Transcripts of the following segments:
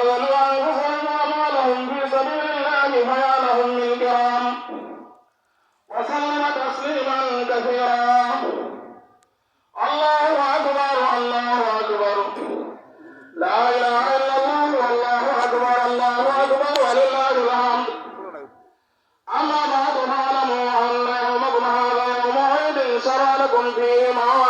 وبذلوا أنفسهم وأموالهم في سبيل الله فيا لهم من كرام وسلم تسليما كثيرا الله أكبر الله أكبر لا إله إلا الله والله أكبر الله أكبر ولله الحمد أما بعد فاعلموا أن يومكم هذا يوم عيد شرع لكم فيه مع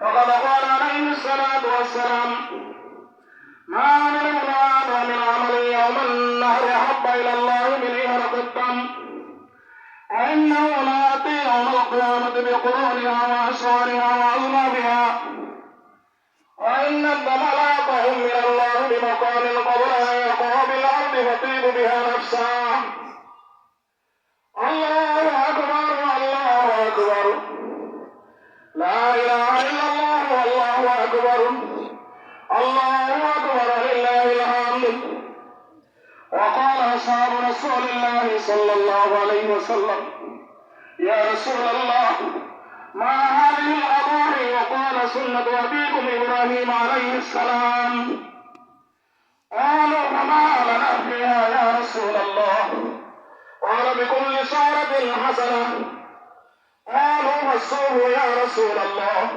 وقد قال عليه الصلاة والسلام ما من امرأة ومن عمل يوم النهر أحب إلى الله من إهرق الدم. وإنه لا يأتي يوم القيامة بقرونها وأشعارها وأذنابها. وإن الدم لا يقع من الله بمكان قبل أن يقع بالأرض فتيب بها نفسها رسول الله صلى الله عليه وسلم يا رسول الله ما هذه الأضاحي وقال سنة أبيكم إبراهيم عليه السلام قالوا فما لنا فيها يا رسول الله قال بكل شعرة حسنة قالوا فالصوم يا رسول الله